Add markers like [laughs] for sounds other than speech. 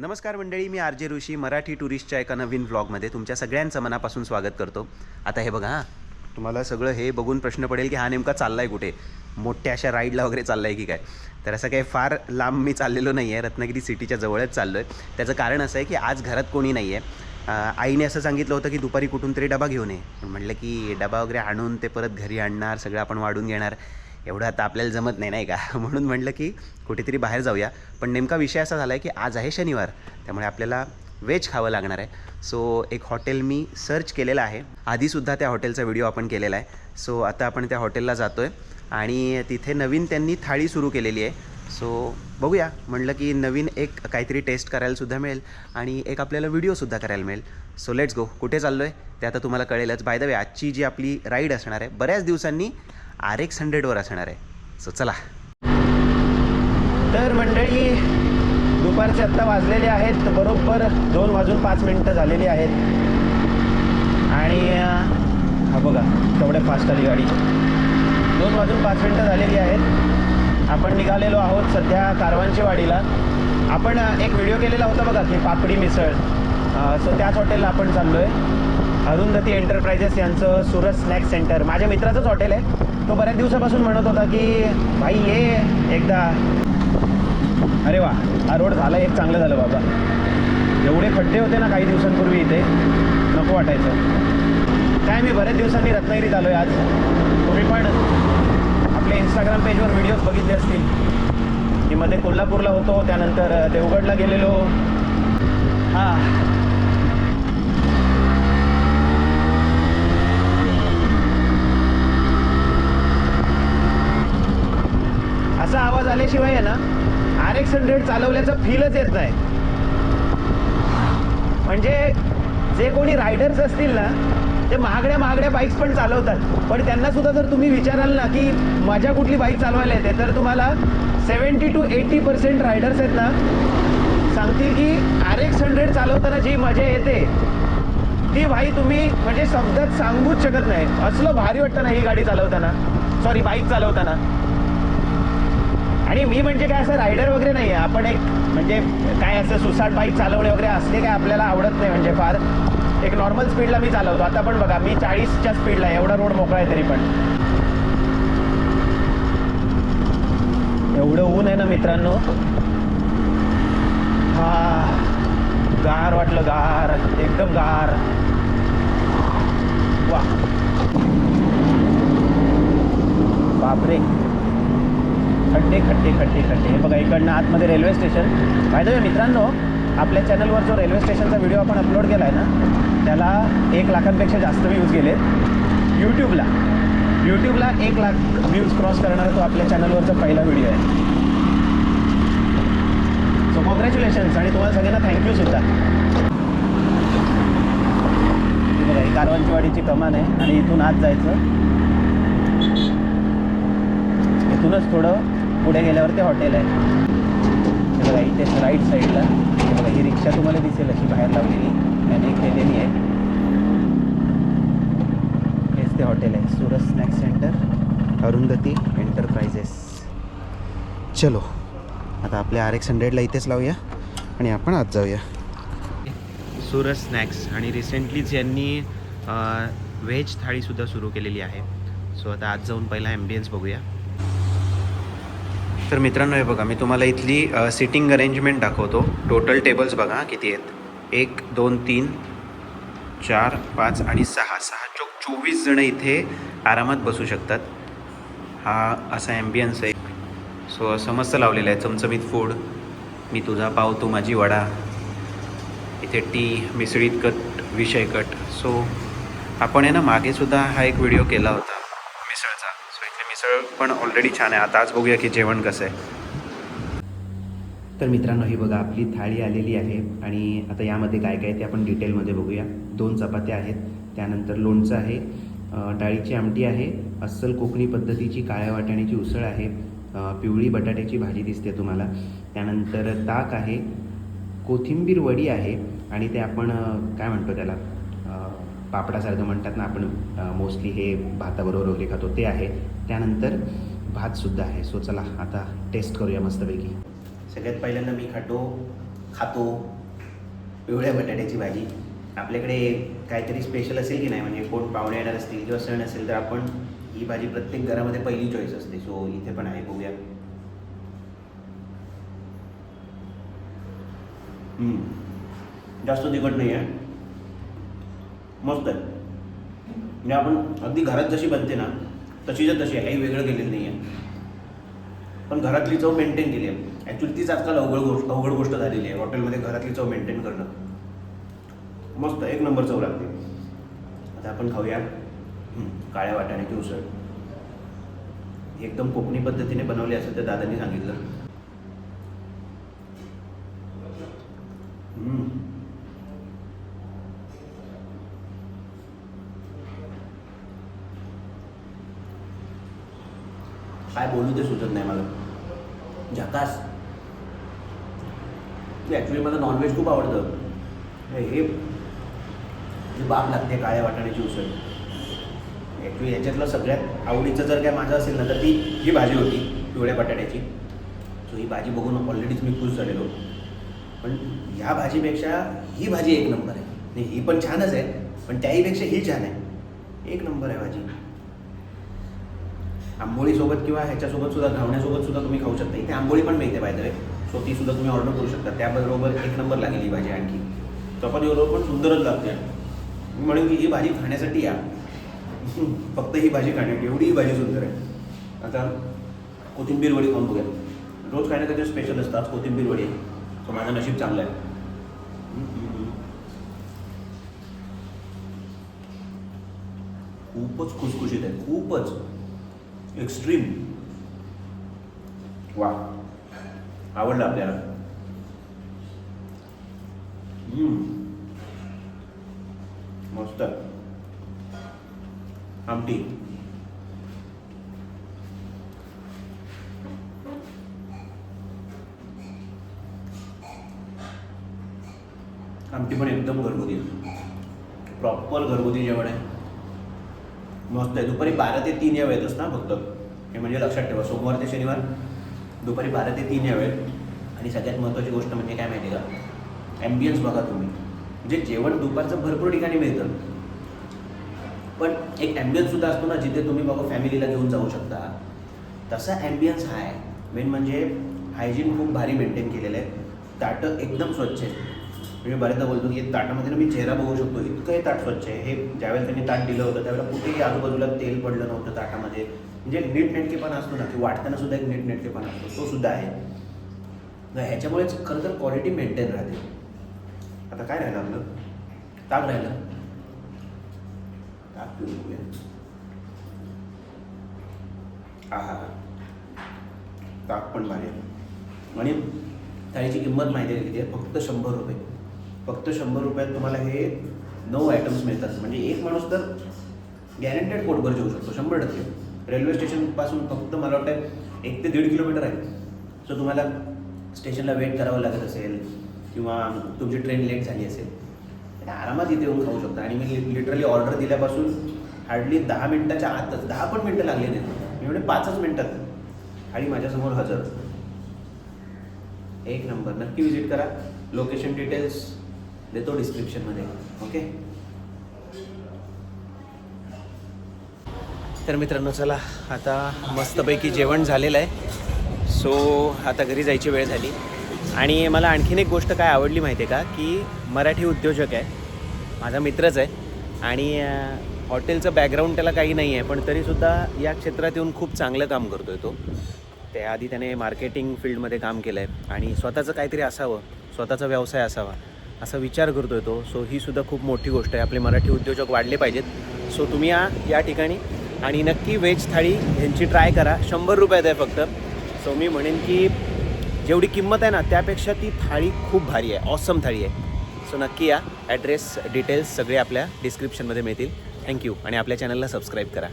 नमस्कार मंडळी मी R J ऋषी मराठी टुरिस्टच्या एका नवीन व्लॉगमध्ये तुमच्या सगळ्यांचं मनापासून स्वागत करतो. आता हे बघा हां. तुम्हाला सगळं हे बघून प्रश्न पडेल की हा नेमका चालला आहे कुठे? मोठ्या अशा राईडला वगैरे चालला आहे की काय? तर असं काही फार लांब मी चाललेलो नाही आहे रत्नागिरी सिटीच्या जवळच चाललो आहे त्याचं कारण असं आहे की आज घरात कोणी नाही आहे आईने असं सांगितलं होतं की दुपारी कुठून तरी डबा घेऊन ये. म्हटलं की डबा वगैरे आणून ते परत घरी आणणार सगळं आपण वाढून घेणार. एवढं आता आपल्याला जमत नाही नाही का? [laughs] म्हणून म्हटलं की कुठेतरी बाहेर जाऊया. पण नेमका विषय असा झाला आहे की आज आहे शनिवार त्यामुळे आपल्याला व्हेज खावं लागणार आहे. सो एक हॉटेल मी सर्च केलेलं आहे. आधीसुद्धा त्या हॉटेलचा व्हिडिओ आपण केलेला आहे. सो आता आपण त्या हॉटेलला जातो आहे आणि तिथे नवीन त्यांनी थाळी सुरू केलेली आहे. सो बघूया. म्हटलं की नवीन एक काहीतरी टेस्ट करायलासुद्धा मिळेल आणि एक आपल्याला व्हिडिओसुद्धा करायला मिळेल. सो लेट्स गो कुठे चाललो आहे ते आता तुम्हाला कळेलच. बाय द वे आजची जी आपली राईड असणार आहे बऱ्याच दिवसांनी आर एक्स हंड्रेडवर असणार आहे. सो चला. तर मंडळी दुपारचे आत्ता वाजलेले आहेत. बरोबर दोन वाजून पाच मिनटं झालेली आहेत. आणि हा बघा तेवढ्या फास्ट आली गाडी. दोन वाजून पाच मिनटं झालेली आहेत. आपण निघालेलो आहोत सध्या कारवांची वाडीला. आपण एक व्हिडिओ केलेला होता बघा की पापडी मिसळ. सो त्याच हॉटेलला आपण चाललो आहे अरुंधती एंटरप्राइजेस यांचं सुरत स्नॅक सेंटर माझ्या मित्राचंच हॉटेल आहे. तो बऱ्याच दिवसापासून म्हणत होता की भाई ये एकदा. अरे वा हा रोड झाला एक चांगलं झालं बाबा. एवढे खड्डे होते ना काही दिवसांपूर्वी इथे. नको वाटायचं. काय मी बऱ्याच दिवसांनी रत्नागिरीत आलो आहे आज. तुम्ही पण आपल्या इंस्टाग्राम पेजवर व्हिडिओज बघितले असतील. की मध्ये कोल्हापूरला होतो त्यानंतर देवगडला गेलेलो. हां झाल्याशिवाय आहे ना आर एक्स हंड्रेड चालवल्याचं फीलच येत नाही. म्हणजे जे कोणी रायडर्स असतील ना ते महागड्या महागड्या बाईक्स पण चालवतात. पण त्यांना सुद्धा जर तुम्ही विचाराल ना की माझ्या कुठली बाईक चालवायला येते तर तुम्हाला seventy two eighty percent riders आहेत ना सांगतील की आर एक्स हंड्रेड चालवताना जी मजा येते ती भाई तुम्ही म्हणजे शब्दात सांगूच शकत नाही. असलं भारी वाटतं ना ही गाडी चालवताना. सॉरी बाईक चालवताना. आणि मी म्हणजे काय असं रायडर वगैरे नाही आहे आपण एक म्हणजे काय असं सुसाट बाईक चालवणे वगैरे असले काय आपल्याला आवडत नाही म्हणजे फार. एक नॉर्मल स्पीडला मी चालवतो. आता पण बघा मी चाळीसच्या स्पीडला आहे. एवढा रोड मोकळा आहे तरी पण. एवढं ऊन आहे ना मित्रांनो. हा गार वाटलं गार. एकदम गार. वा बापरे. खड्डे खड्डे खड्डे खड्डे. हे बघा इकडनं आतमध्ये रेल्वे स्टेशन फायदा आहे मित्रांनो आपल्या चॅनलवर जो रेल्वे स्टेशनचा व्हिडिओ आपण अपलोड केला आहे ना त्याला एक लाखांपेक्षा जास्त व्ह्यूज गेले यूट्यूबला यूट्यूबला एक लाख व्ह्यूज क्रॉस करणारा तो आपल्या चॅनलवरचा पहिला व्हिडिओ आहे. सो कॉंग्रॅच्युलेशन्स आणि तुम्हाला सगळ्यांना थँक्यू सुद्धा. कारवांचीवाडीची बघा ही कमान आहे आणि इथून आत जायचं. इथूनच थोडं पुढे गेल्यावर ते हॉटेल आहे. हे बघा इथे राईट साईडला हे बघा ही रिक्षा तुम्हाला दिसेल अशी बाहेर लावलेली. त्याने केलेली आहे. हेच ते हॉटेल आहे. Surat snack centre Arundhati enterprises. चलो आता आपल्या आर एक्स हंड्रेडला इथेच लावूया आणि आपण आज जाऊया. सुरत स्नॅक्स आणि रिसेंटलीच यांनी व्हेज थाळीसुद्धा सुरू केलेली आहे. सो आता आज जाऊन पहिला ॲम्बियन्स बघूया. तर मित्रांनो हे बघा मी तुम्हाला इथली सिटिंग अरेंजमेंट दाखवतो. टोटल टेबल्स बघा किती आहेत? एक दोन तीन चार पाच आणि सहा. सहा चोक चोवीस जणं इथे आरामात बसू शकतात. हा असा ॲम्बियन्स आहे. सो असं मस्त लावलेलं आहे चमचमीत फूड मी तुझा पाव तू माझी वडा. इथे टी मिसळीत कट विषय कट. सो आपण आहे ना मागेसुद्धा हा एक व्हिडिओ केला होता मिसळचा सो इथे मिसळ पण ऑलरेडी छान आहे. आता आज बघूया की जेवण कसं आहे. तर मित्रांनो ही बघा आपली थाळी आलेली आहे आणि आता यामध्ये काय काय ते आपण डिटेलमध्ये बघूया. दोन चपात्या आहेत त्यानंतर लोणचं आहे डाळीची आमटी आहे अस्सल कोकणी पद्धतीची काळ्या वाटाण्याची उसळ आहे पिवळी बटाट्याची भाजी दिसते तुम्हाला. त्यानंतर ताक आहे कोथिंबीर वडी आहे आणि ते आपण काय म्हणतो त्याला? पापडासारखं म्हणतात ना आपण मोस्टली हे भाताबरोबर वगैरे खातो ते आहे. त्यानंतर भातसुद्धा आहे. सो चला आता टेस्ट करूया मस्तपैकी. सगळ्यात पहिल्यांदा मी खातो खातो पिवळ्या बटाट्याची भाजी. आपल्याकडे काहीतरी स्पेशल असेल की नाही? म्हणजे कोण पाहुणे येणार असतील किंवा सण असेल तर आपण ही भाजी प्रत्येक घरामध्ये पहिली चॉईस असते. सो इथे पण आहे बघूया. जास्त तिखट नाही आहे मस्त आहे म्हणजे आपण अगदी घरात जशी बनते ना तशीच्या तशी आहे. काही वेगळं केलेलं नाही आहे पण घरातली चव मेंटेन केली आहे. ॲक्च्युली तीच आजकाल अवघड गोष्ट अवघड गोष्ट झालेली आहे. हॉटेलमध्ये घरातली चव मेंटेन करणं. मस्त एक नंबर चव लागते. आता आपण खाऊया. काळ्या वाटाण्याची उसळ. एकदम कोकणी पद्धतीने बनवली असं त्या दादांनी सांगितलं. काय बोलू ते सुचत नाही मला. झकास. ॲक्च्युली मला नॉनव्हेज खूप आवडतं. हे जी बाब लागते काळ्या वाटाण्याची उसळ. ॲक्च्युली याच्यातलं सगळ्यात आवडीचं जर काय माझं असेल ना तर ती ही भाजी होती पिवळ्या बटाट्याची. सो ही भाजी बघून ऑलरेडीच मी खुश झालेलो. पण ह्या भाजीपेक्षा ही भाजी एक नंबर आहे. नाही ही पण छानच आहे पण त्याहीपेक्षा ही छान आहे. एक नंबर आहे भाजी. आंबोळीसोबत किंवा ह्याच्यासोबत सुद्धा घावण्यासोबत सुद्धा तुम्ही खाऊ शकता. इथे आंबोळी पण मिळते बाय सो ती सुद्धा तुम्ही ऑर्डर करू शकता. त्याबरोबर एक नंबर लागेल ही भाजी आणखी. चपातीबरोबर पण सुंदरच लागते. मी म्हणेन की ही भाजी खाण्यासाठी या. [laughs] फक्त ही भाजी खाण्यासाठी एवढी ही भाजी सुंदर आहे. आता कोथिंबीर वडी खाऊन बघूया. रोज काही ना काहीतरी स्पेशल असतात कोथिंबीर वडी सो माझं नशीब चांगलं आहे. खूपच खुसखुशीत आहे. खूपच. एक्स्ट्रीम वा आवडलं आपल्याला. मस्त आमटी आमटी पण एकदम घरगुती. प्रॉपर घरगुती जेवण आहे. मस्त आहे. दुपारी बारा ते तीन या वेळेत असतं ना फक्त. हे म्हणजे लक्षात ठेवा सोमवार ते शनिवार दुपारी बारा ते तीन या वेळेत. आणि सगळ्यात महत्त्वाची गोष्ट म्हणजे काय माहिती आहे का? ॲम्बियन्स बघा तुम्ही. म्हणजे जेवण दुपारचं भरपूर ठिकाणी मिळतं. पण एक ॲम्बियन्ससुद्धा असतो ना जिथे तुम्ही बघा फॅमिलीला घेऊन जाऊ शकता. तसा ॲम्बियन्स हा आहे. मेन म्हणजे हायजीन खूप भारी मेंटेन केलेलं आहे. ताटं एकदम स्वच्छ आहे म्हणजे बऱ्याचदा बोलतो की ताटामध्ये ना मी चेहरा बघू शकतो. इतकं हे ताट स्वच्छ आहे. हे ज्यावेळेला त्यांनी ताट दिलं होतं त्यावेळेला कुठेही आजूबाजूला तेल पडलं नव्हतं ताटामध्ये. म्हणजे नीटनेटकेपणा असतो ना की वाटताना सुद्धा एक नीटनेटकेपणा असतो. तो सुद्धा आहे. तर ह्याच्यामुळेच खरं तर क्वालिटी मेंटेन राहते. आता काय राहिलं आपलं? ताक राहिलं. ताक पिऊन बघूया. आहा. ताक पण भारी आहे. आणि थाळीची किंमत माहिती आहे किती आहे? फक्त शंभर रुपये. फक्त शंभर रुपयात तुम्हाला हे नऊ आयटम्स मिळतात. म्हणजे एक माणूस तर गॅरंटेड पोटभर जेवू शकतो शंभर टक्के. रेल्वे स्टेशनपासून फक्त मला वाटतं एक ते दीड किलोमीटर आहे. सो तुम्हाला स्टेशनला वेट करावं लागत असेल किंवा तुमची ट्रेन लेट झाली असेल आरामात इथे येऊन खाऊ शकता. आणि मी लिटरली ऑर्डर दिल्यापासून हार्डली दहा मिनटाच्या आतच दहा पण मिनटं लागले नाहीत. मी म्हणजे पाचच मिनटात. आणि माझ्यासमोर हजर. एक नंबर. नक्की विजिट करा. लोकेशन डिटेल्स देतो डिस्क्रिप्शनमध्ये ओके तर मित्रांनो चला आता मस्तपैकी जेवण झालेलं आहे. सो आता घरी जायची वेळ झाली. आणि मला आणखीन एक गोष्ट काय आवडली माहिती आहे का? की मराठी उद्योजक आहे. माझा मित्रच आहे. आणि हॉटेलचं बॅकग्राऊंड त्याला काही नाही आहे पण तरीसुद्धा या क्षेत्रात येऊन खूप चांगलं काम करतो आहे तो. त्याआधी त्याने मार्केटिंग फील्डमध्ये काम केलं आहे आणि स्वतःचं काहीतरी असावं. स्वतःचा व्यवसाय असावा. असा विचार करतो आहे तो. सो ही सुद्धा खूप मोठी गोष्ट आहे. आपले मराठी उद्योजक वाढले पाहिजेत. सो तुम्ही या या ठिकाणी. आणि नक्की व्हेज थाळी ह्यांची ट्राय करा. शंभर रुपयात आहे फक्त. सो मी म्हणेन की जेवढी किंमत आहे ना त्यापेक्षा ती थाळी खूप भारी आहे. ऑसम थाळी आहे. सो नक्की या. ॲड्रेस डिटेल्स सगळे आपल्या डिस्क्रिप्शनमध्ये मिळतील. थँक्यू आणि आपल्या चॅनलला सबस्क्राईब करा.